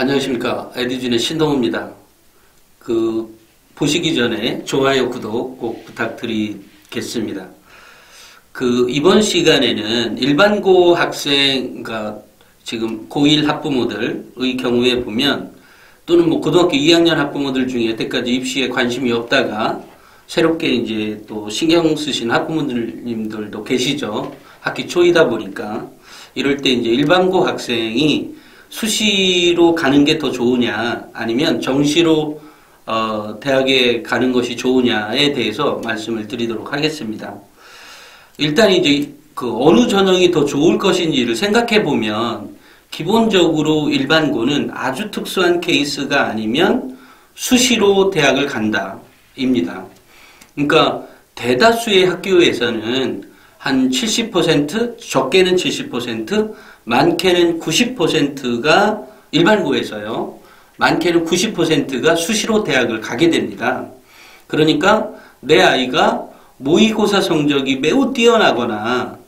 안녕하십니까. 에디준의 신동호입니다. 그, 보시기 전에 좋아요, 구독 꼭 부탁드리겠습니다. 그, 이번 시간에는 일반고 학생, 그러니까 지금 고1 학부모들의 경우에 보면 또는 뭐 고등학교 2학년 학부모들 중에 여태까지 입시에 관심이 없다가 새롭게 이제 또 신경 쓰신 학부모님들도 계시죠. 학기 초이다 보니까. 이럴 때 이제 일반고 학생이 수시로 가는 게 더 좋으냐 아니면 정시로 어, 대학에 가는 것이 좋으냐에 대해서 말씀을 드리도록 하겠습니다. 일단 이제 그 어느 전형이 더 좋을 것인지를 생각해 보면 기본적으로 일반고는 아주 특수한 케이스가 아니면 수시로 대학을 간다입니다. 그러니까 대다수의 학교에서는 한 70% 적게는 70% 많게는 90%가 일반고에서요. 많게는 90%가 수시로 대학을 가게 됩니다. 그러니까 내 아이가 모의고사 성적이 매우 뛰어나거나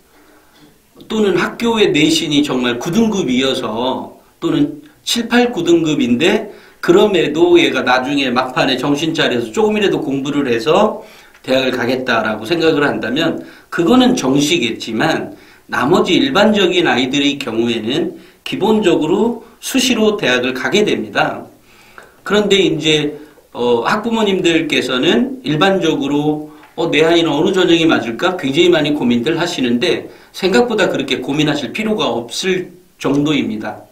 또는 학교의 내신이 정말 9등급이어서 또는 7, 8, 9등급인데 그럼에도 얘가 나중에 막판에 정신 차려서 조금이라도 공부를 해서 대학을 가겠다라고 생각을 한다면 그거는 정시겠지만 나머지 일반적인 아이들의 경우에는 기본적으로 수시로 대학을 가게 됩니다. 그런데 이제 어, 학부모님들께서는 일반적으로 어, 내 아이는 어느 전형이 맞을까 굉장히 많이 고민들 하시는데 생각보다 그렇게 고민하실 필요가 없을 정도입니다.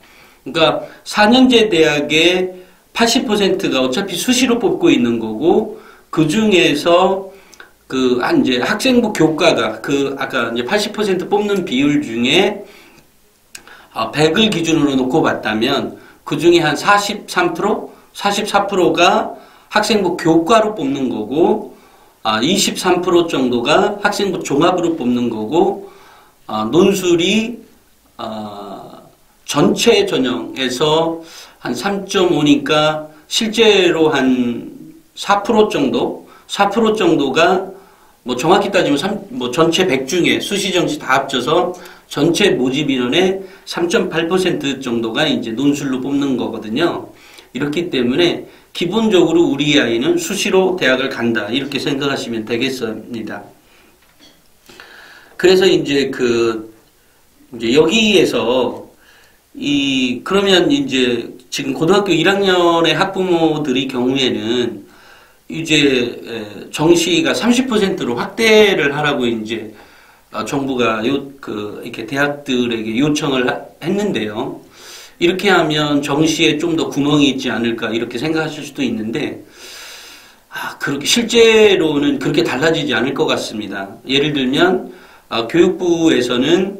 그러니까 4년제 대학의 80%가 어차피 수시로 뽑고 있는 거고 그 중에서 그, 한, 이제 학생부 교과가 그, 아까 이제 80% 뽑는 비율 중에, 어, 100을 기준으로 놓고 봤다면, 그 중에 한 43%? 44%가 학생부 교과로 뽑는 거고, 아, 23% 정도가 학생부 종합으로 뽑는 거고, 아, 논술이, 아, 전체 전형에서 한 3.5니까 실제로 한 4% 정도, 4% 정도가 뭐 정확히 따지면 3, 뭐 전체 100 중에 수시 정시 다 합쳐서 전체 모집 인원의 3.8% 정도가 이제 논술로 뽑는 거거든요. 이렇기 때문에 기본적으로 우리 아이는 수시로 대학을 간다 이렇게 생각하시면 되겠습니다. 그래서 이제 그 이제 여기에서 이 그러면 이제 지금 고등학교 1학년의 학부모들의 경우에는 이제 정시가 30%로 확대를 하라고 이제 어, 정부가 요 그 이렇게 대학들에게 요청을 했는데요. 이렇게 하면 정시에 좀 더 구멍이 있지 않을까 이렇게 생각하실 수도 있는데 아, 그렇게 실제로는 그렇게 달라지지 않을 것 같습니다. 예를 들면 어, 교육부에서는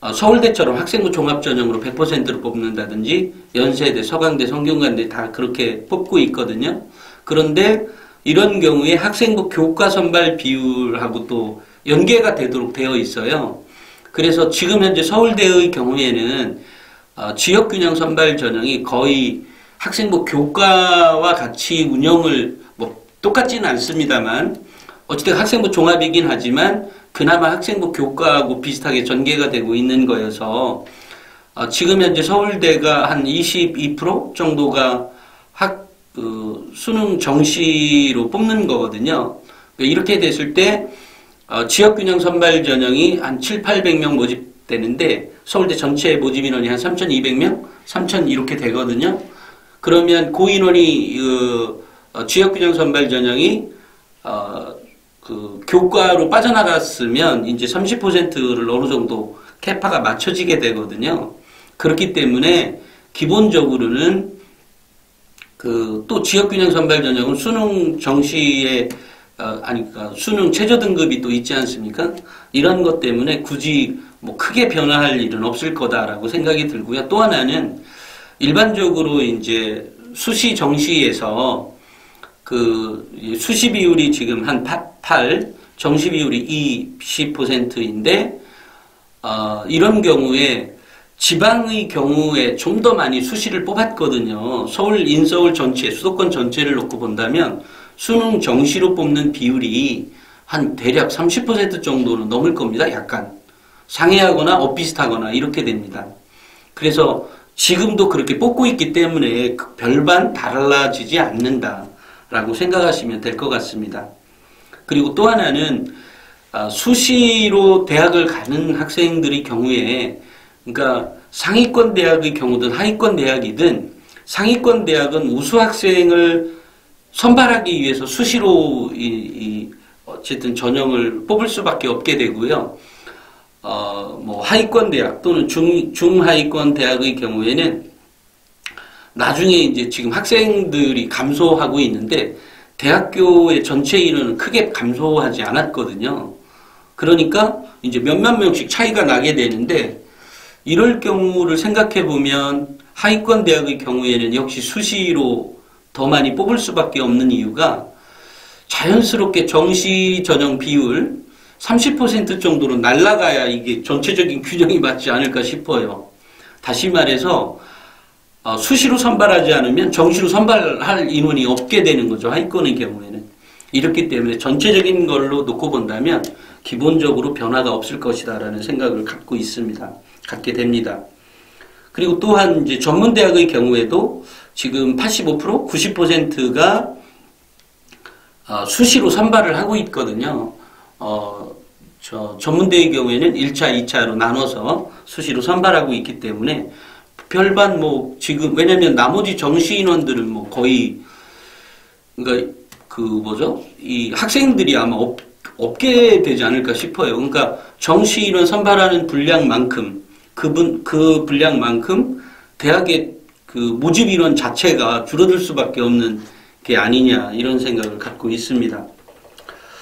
어, 서울대처럼 학생부 종합전형으로 100%로 뽑는다든지 연세대, 서강대, 성균관대 다 그렇게 뽑고 있거든요. 그런데 이런 경우에 학생부 교과 선발 비율하고 또 연계가 되도록 되어 있어요. 그래서 지금 현재 서울대의 경우에는 어, 지역균형 선발 전형이 거의 학생부 교과와 같이 운영을 뭐 똑같지는 않습니다만 어쨌든 학생부 종합이긴 하지만 그나마 학생부 교과하고 비슷하게 전개가 되고 있는 거여서 어, 지금 현재 서울대가 한 22% 정도가 학그 수능 정시로 뽑는 거거든요. 이렇게 됐을 때 어, 지역균형 선발 전형이 한 7, 800명 모집되는데 서울대 전체 모집 인원이 한 3,200명, 3,000 이렇게 되거든요. 그러면 고 인원이 어, 지역균형 선발 전형이 어, 그 교과로 빠져나갔으면 이제 30%를 어느 정도 캐파가 맞춰지게 되거든요. 그렇기 때문에 기본적으로는 그 또 지역균형 선발 전형은 수능 정시에 어, 아니 그러니까 수능 최저 등급이 또 있지 않습니까? 이런 것 때문에 굳이 뭐 크게 변화할 일은 없을 거다라고 생각이 들고요. 또 하나는 일반적으로 이제 수시 정시에서 그 수시 비율이 지금 한 8, 정시 비율이 20%인데 어, 이런 경우에 지방의 경우에 좀 더 많이 수시를 뽑았거든요. 서울, 인서울 전체, 수도권 전체를 놓고 본다면 수능 정시로 뽑는 비율이 한 대략 30% 정도는 넘을 겁니다. 약간. 상회하거나 엇비슷하거나 이렇게 됩니다. 그래서 지금도 그렇게 뽑고 있기 때문에 그 별반 달라지지 않는다라고 생각하시면 될 것 같습니다. 그리고 또 하나는 아, 수시로 대학을 가는 학생들의 경우에 그러니까 상위권 대학의 경우든 하위권 대학이든 상위권 대학은 우수 학생을 선발하기 위해서 수시로 이, 이 어쨌든 전형을 뽑을 수밖에 없게 되고요. 어, 뭐 하위권 대학 또는 중 중하위권 대학의 경우에는 나중에 이제 지금 학생들이 감소하고 있는데 대학교의 전체 인원은 크게 감소하지 않았거든요. 그러니까 이제 몇몇 명씩 차이가 나게 되는데 이럴 경우를 생각해 보면 하위권 대학의 경우에는 역시 수시로 더 많이 뽑을 수밖에 없는 이유가 자연스럽게 정시 전형 비율 30% 정도로 날라가야 이게 전체적인 균형이 맞지 않을까 싶어요. 다시 말해서 어, 수시로 선발하지 않으면 정시로 선발할 인원이 없게 되는 거죠. 하위권의 경우에는. 이렇기 때문에 전체적인 걸로 놓고 본다면 기본적으로 변화가 없을 것이다라는 생각을 갖고 있습니다. 갖게 됩니다. 그리고 또한 이제 전문대학의 경우에도 지금 85% 90%가 어, 수시로 선발을 하고 있거든요. 어, 저 전문대의 경우에는 1차, 2차로 나눠서 수시로 선발하고 있기 때문에 별반 뭐 지금 왜냐면 나머지 정시 인원들은 뭐 거의 그러니까 그 뭐죠? 이 학생들이 아마 없, 없게 되지 않을까 싶어요. 그러니까 정시 인원 선발하는 분량만큼 그분 그 분량만큼 대학의 그 모집 인원 자체가 줄어들 수밖에 없는 게 아니냐 이런 생각을 갖고 있습니다.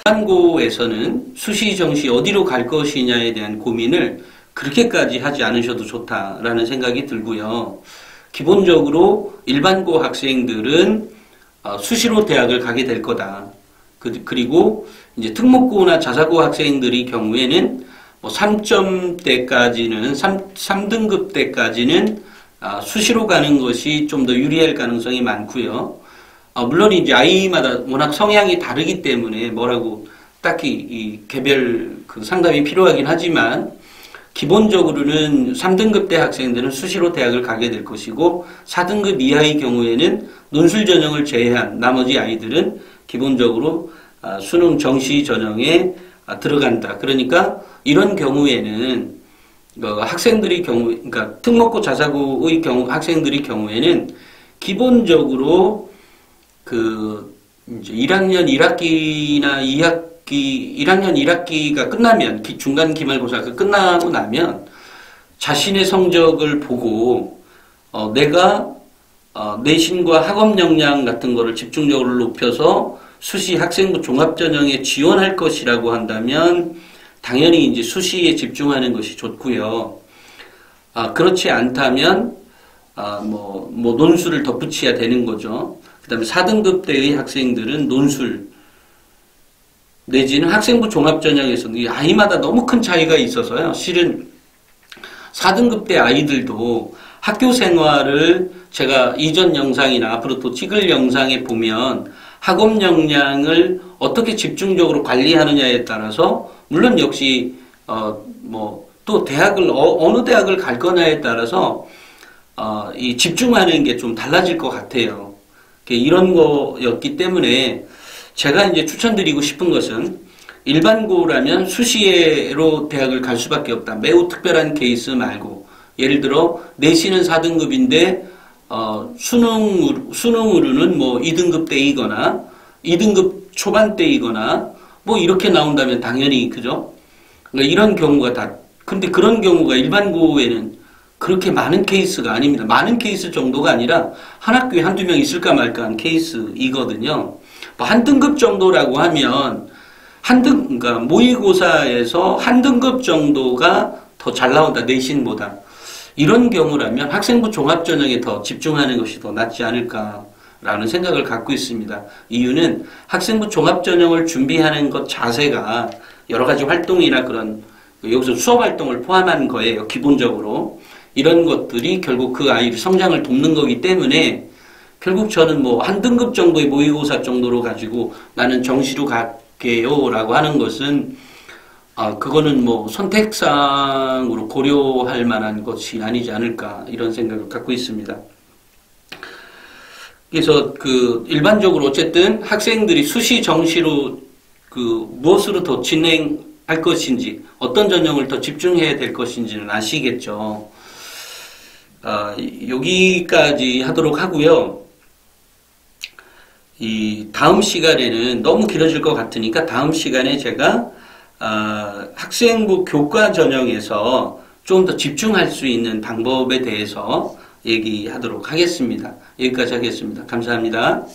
한고에서는 수시 정시 어디로 갈 것이냐에 대한 고민을 그렇게까지 하지 않으셔도 좋다라는 생각이 들고요. 기본적으로 일반고 학생들은 어, 수시로 대학을 가게 될 거다. 그, 그리고 이제 특목고나 자사고 학생들의 경우에는 뭐 3점대까지는 3, 3등급 때까지는 아, 수시로 가는 것이 좀 더 유리할 가능성이 많고요. 아, 물론 이제 아이마다 워낙 성향이 다르기 때문에 뭐라고 딱히 이 개별 그 상담이 필요하긴 하지만 기본적으로는 3등급 대 학생들은 수시로 대학을 가게 될 것이고 4등급 이하의 경우에는 논술 전형을 제외한 나머지 아이들은 기본적으로 아, 수능 정시 전형에 아, 들어간다. 그러니까 이런 경우에는 그 학생들의 경우, 그러니까 특목고 자사고의 경우 학생들의 경우에는 기본적으로 그 이제 1학년 1학기나 2학 1학기, 1학년 1학기가 끝나면, 중간 기말고사가 끝나고 나면 자신의 성적을 보고, 어, 내가, 어, 내신과 학업 역량 같은 거를 집중적으로 높여서 수시 학생부 종합전형에 지원할 것이라고 한다면 당연히 이제 수시에 집중하는 것이 좋고요. 아, 그렇지 않다면, 아, 뭐, 뭐, 논술을 덧붙여야 되는 거죠. 그 다음에 4등급 대의 학생들은 논술, 내지는 학생부 종합 전형에서는 이 아이마다 너무 큰 차이가 있어서요. 실은 4등급 때 아이들도 학교 생활을 제가 이전 영상이나 앞으로 또 찍을 영상에 보면 학업 역량을 어떻게 집중적으로 관리하느냐에 따라서 물론 역시 어 뭐 또 대학을 어, 느 대학을 갈 거냐에 따라서 어, 이 집중하는 게 좀 달라질 것 같아요. 이런 거였기 때문에 제가 이제 추천드리고 싶은 것은 일반고라면 수시로 대학을 갈 수밖에 없다. 매우 특별한 케이스 말고 예를 들어 내신은 4등급인데 어, 수능 수능으로는 뭐 2등급 때이거나 2등급 초반 때이거나 뭐 이렇게 나온다면 당연히 그죠? 그러니까 이런 경우가 다 근데 그런 경우가 일반 고에는 그렇게 많은 케이스가 아닙니다. 많은 케이스 정도가 아니라 한 학교에 한두 명 있을까 말까 한 케이스이거든요. 한 등급 정도라고 하면 한 등, 그러니까 모의고사에서 한 등급 정도가 더 잘 나온다, 내신보다. 이런 경우라면 학생부 종합전형에 더 집중하는 것이 더 낫지 않을까 라는 생각을 갖고 있습니다. 이유는 학생부 종합전형을 준비하는 것 자세가 여러 가지 활동이나 그런 여기서 수업 활동을 포함한 거예요. 기본적으로. 이런 것들이 결국 그 아이를 성장을 돕는 거기 때문에 결국 저는 뭐 한 등급 정도의 모의고사 정도로 가지고 나는 정시로 갈게요 라고 하는 것은 아, 그거는 뭐 선택상으로 고려할 만한 것이 아니지 않을까 이런 생각을 갖고 있습니다. 그래서 그 일반적으로 어쨌든 학생들이 수시 정시로 그 무엇으로 더 진행할 것인지 어떤 전형을 더 집중해야 될 것인지는 아시겠죠. 아, 여기까지 하도록 하고요. 이 다음 시간에는 너무 길어질 것 같으니까 다음 시간에 제가 아, 학생부 교과 전형에서 좀 더 집중할 수 있는 방법에 대해서 얘기하도록 하겠습니다. 여기까지 하겠습니다. 감사합니다.